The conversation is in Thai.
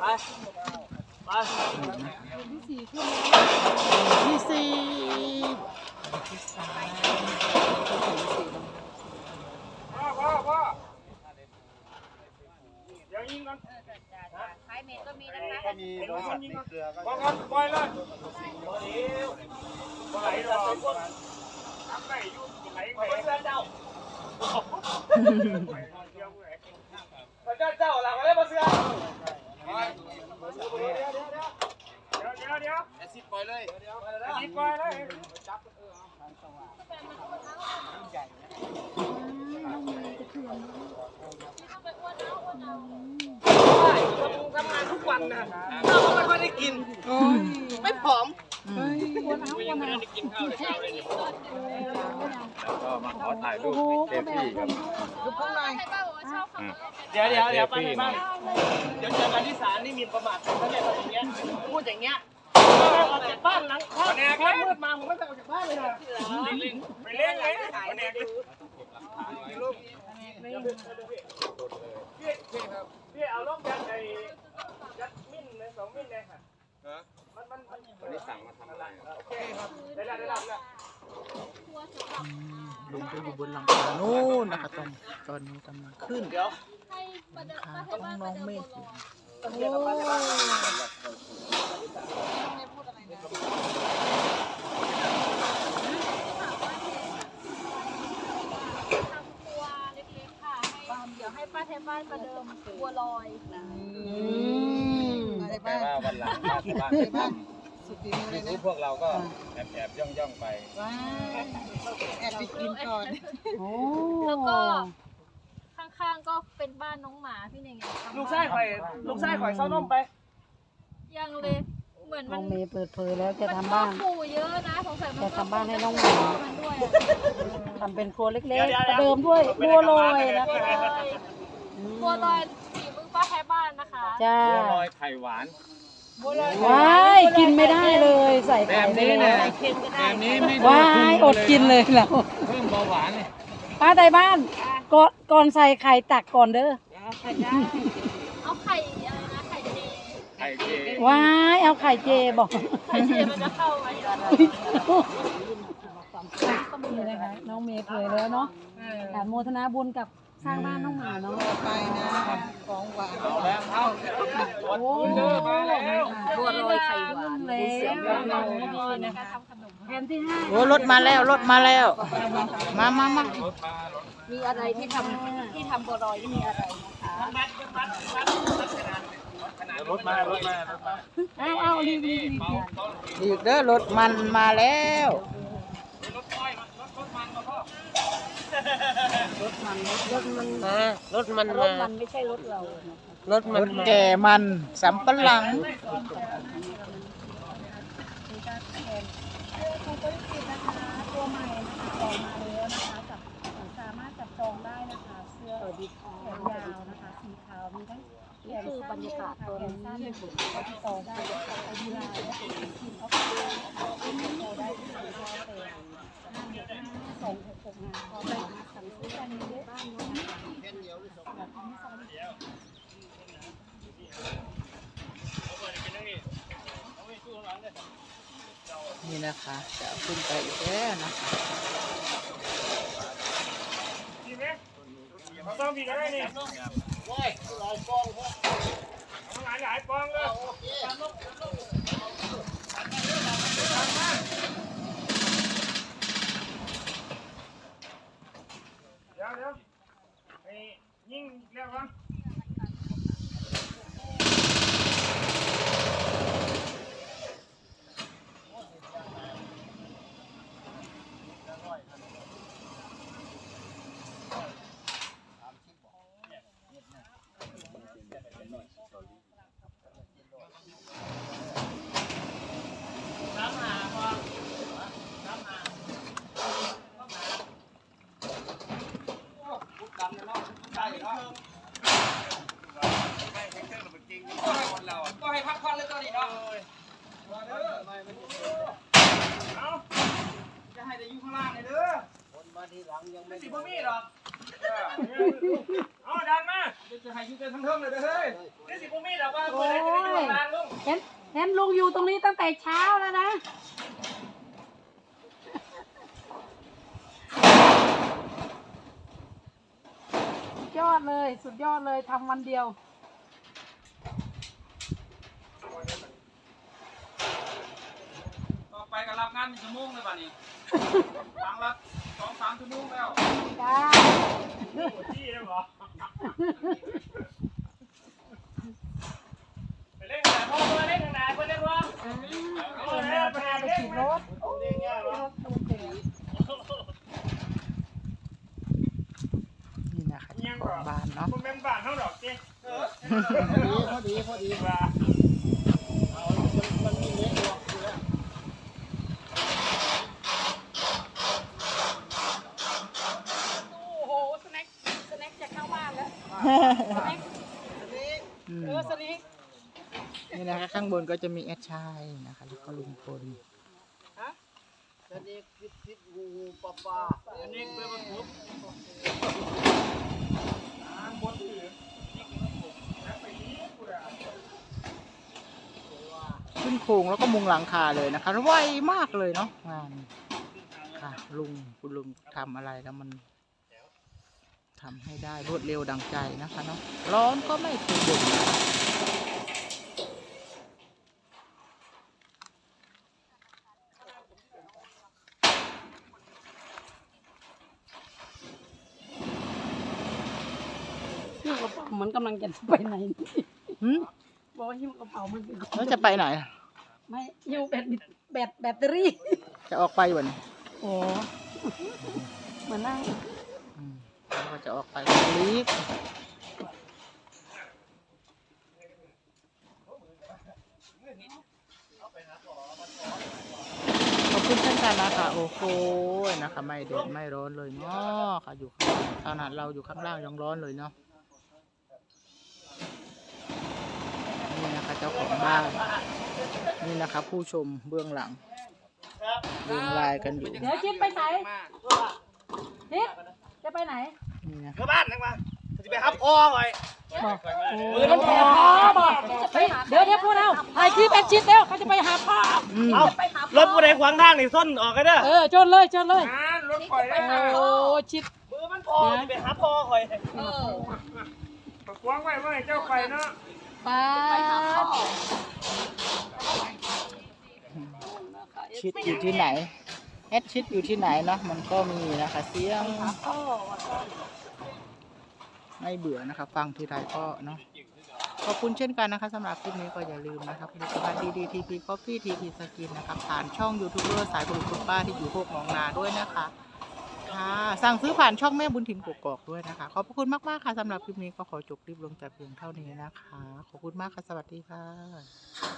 ไปไปที่สี่พ่อพ่อพ่อเดี๋ยวยิงกันท้ายเมตรก็มีนะคะถ้ามีบริษัทในเครือก็บอกกันปล่อยเลยไหลหรอกทำไหลยุ่งไหลไหลเจ้าเจ้าเจ้าหลังอะไรมาเสือเดี๋ยวเดี๋ยวเดี๋ยว แอซิดปล่อยเลย ยิงปล่อยเลยทำงานทุกวันนะข้าวไม่ค่อยได้กิน ไม่ผอมยังไม่ได้กินข้าวเลยเช้าเลยเนี่ยก็มาขอถ่ายรูปเซฟฟี่ครับเดี๋ยวเดี๋ยวเดี๋ยวไปบ้างเดี๋ยวเจอกันที่ศาลนี่มีประมาทผมเขาเนี่ยทำอย่างเงี้ยพูดอย่างเงี้ย ออกจากบ้านหลังถ้าถ้ามืดมาผมไม่ไปออกจากบ้านเลยนะไปเล่นเลยไปเล่นเลยพี่พี่เอาล่มยันไอ้ยัดมิ้นเลยสองมิ้นเลยค่ะมันมันมันวันนี้สั่งมาทำอะไรโอเคครับได้แล้วได้แล้วลงก็อยู่บนหลังคาโน่นนะคะตอนตอนนี้กำลังขึ้นเดี๋ยวนะคะต้องน้องเมฆอยู่ต้งเรียกกับป้าที่บ้าน ตัวเล็กๆค่ะให้เดี๋ยวให้ป้าแทนบ้านประเดิมบัวลอย แต่ ว่าวันหลังถ้าที่บ้านไปทำยูทูบพวกเราก็แอบแอบย่องย่องๆไปแอบไปกินก่อน โอ้แล้วก็ ข้างๆก็เป็นบ้านน้องหมาพี่เน่งอะลูกไส้ข่อย ลูกไส้ข่อยเศร้านมไป ยังเลย เหมือนน้มัอนงเมย์เปิดเผยแล้วจะทำบ้านปู่เยอะนะสงสัยมันจะทำบ้านให้น้องหมา มันด้วยอะทำเป็นครัวเล็กๆประเดิมด้วยบัวลอยนะคะบัวลอยสีมือป้าแทนบ้านนะคะ จ้า บัวลอยไข่หวาน ว้ายกินไม่ได้เลยใส่แบไข่บไปนี้แล้นะวแบบนี้ไม่ว้ายอดกินเลยเราเพิ่มเบาหวานเลยป้าไทยบ้านก่อนก่อนใส่ไข่ตักก่อนเด้อเอาไข่อะไรนะไข่เจไข่เจว้ายเอาไข่เจบอกไข่เจมันจะเข้าไหมนี่นะคะน้องเมย์เผยแล้วเนาะการโมทนาบุญกับ สร้างบ้านน้องหมาเนาะไปนะของหวานเอาแล้วเอาโอ้เจอมาแล้วบัวลอยไข่หวานแล้วดีนะคะทำขนมแผ่นที่ห้าโอ้รถมาแล้วรถมาแล้ว มามามามีอะไรที่ทำที่ทำบัวลอยที่มีอะไรนะคะรถมารถมารถมาเอาเอารีบรีบรีบเด้อรถมันมาแล้วรถมันมา รถมันรถมันไม่ใช่รถเรารถมันแก่มันสำปะหลังคุณบริจิตนะคะ ตัวใหม่นะคะออกมาแล้วนะคะกับสามารถจับจองได้นะคะ เสื้อแขนยาวนะคะสีขาวมีทั้งนี่คือบรรยากาศตัวนี้ที่ผมก็ที่ต่อได้ค่ะไอดีไลน์และเป็นทีมเขาไปที่โตได้ที่สี่ห้าเปห้าหกห้าสองหกหกงานพร้อมไปสั่งซื้อกั นี่นะคะจะขึ้นไปอีกแล้วนะคะดีไหมต้องมีอะไรนี่ว้ายหลายฟองหลายหลายฟองเลย ดี๋ยวเดี๋ยวไอ้ยิงแล้ววะ ก็ให้พักผ่อนเลยตัวนี้เนาะเอาจะให้แต่อยู่ข้างล่างเลยเด้อคนมาทีหลังยังไม่สิบ่มีหรอกเอาดันมาจะให้ยืดทั้งเทิงเลยเฮ้ยนี่สิผมมีแต่ว่าคนไหนจะได้อยู่นานลุงเห็นเห็นลุงอยู่ตรงนี้ตั้งแต่เช้าแล้วนะ ยอดเลย สุดยอดเลยทำวันเดียว ต่อไปก็รับงานเป็นชั่วโมงเลยป่ะนี่ครั้งละสองสามชั่วโมงแล้วจ้าที่ได้เหรอไปเล่นกันพ่อมาเล่นกันไหนคนเล่นวะเออแม่พาไปขี่รถเล่นง่ายเหรอ นี่นะคะเจ้าของ บ้านเนาะมันเป็นบ้านเท่าดอกจริงพอดีพอดีว่าโอ้โหสแน็คสแน็คจะเข้าบ้านแล้วสแน็คอืมเออสแน็คนี่นะคะข้างบนก็จะมีแอดชายนะคะแล้วก็ลุงพลอันนี้เพื่อนมันทุบ ขึ้นโครงแล้วก็มุงหลังคาเลยนะคะไวมากเลยเนาะงานค่ะลุงคุณลุงทำอะไรแล้วมันทำให้ได้รวดเร็วดังใจนะคะเนาะร้อนก็ไม่เคยบ่นนะคะ หิ้วกระเป๋าเห มือนกำลังจะไปไหนหืมบอกว่าหิ้วกระเป๋ามันเป็นแล้วจะไปไหน ไม่หิ้วแบตแบตแบตเตอรี่ จะออกไปวันนี้โอ้เหมือนนั่งอืมแล้วก็จะออกไปลีกขอบคุณเช่นกันนะคะโอ้โหนะคะ ไม่เด็ดไม่ร้อนเลยเนาะค่ะอยู่ข้างล่างขนาดเราอยู่ข้างล่างยังร้อนเลยเนาะนี่นะคะ เจ้าของบ้าน นี่นะคะผู้ชมเบื้องหลังเบื้องลายกันอยู่เดี๋ยวชิดไปไหนชิดจะไปไหนนี่นะคะเข้าบ้านนั่งมาจะไปฮับพ่อหน่อยบอกมือมันพอบอกเฮ้ยเดี๋ยวเดี๋ยวพูดเอาถ่ายคลิปแอดชิดแล้วเขาจะไปหาพ่ออืมเอารถผู้ใดขวางทางนี่ส้นออกกันเด้อเออจนเลยจนเลยรถปล่อยได้โอ้ชิดมือมันพอจะไปฮับพ่อหน่อยขวางไว้ไว้เจ้าไปเนาะ ป้าชิดอยู่ที่ไหนแอดชิดอยู่ที่ไหนเนาะมันก็มีนะคะเสียงไม่เบื่อนะคะฟังทีไรก็เนาะขอบคุณเช่นกันนะคะสำหรับคลิปนี้ก็อย่าลืมนะครับผลิตภัณฑ์ดีๆทีพีคอฟฟี่ทีพีสกินนะคะผ่านช่องยูทูบเบอร์สายบุรุษคุณป้าที่อยู่โคกหนองนาด้วยนะคะ ค่ะ สั่งซื้อผ่านช่องแม่บุญถิ่นกกอกด้วยนะคะ ขอบพระคุณมากๆค่ะสำหรับคลิปนี้ก็ขอจบคลิปลงแต่เพียงเท่านี้นะคะ ขอบคุณมากค่ะ สวัสดีค่ะ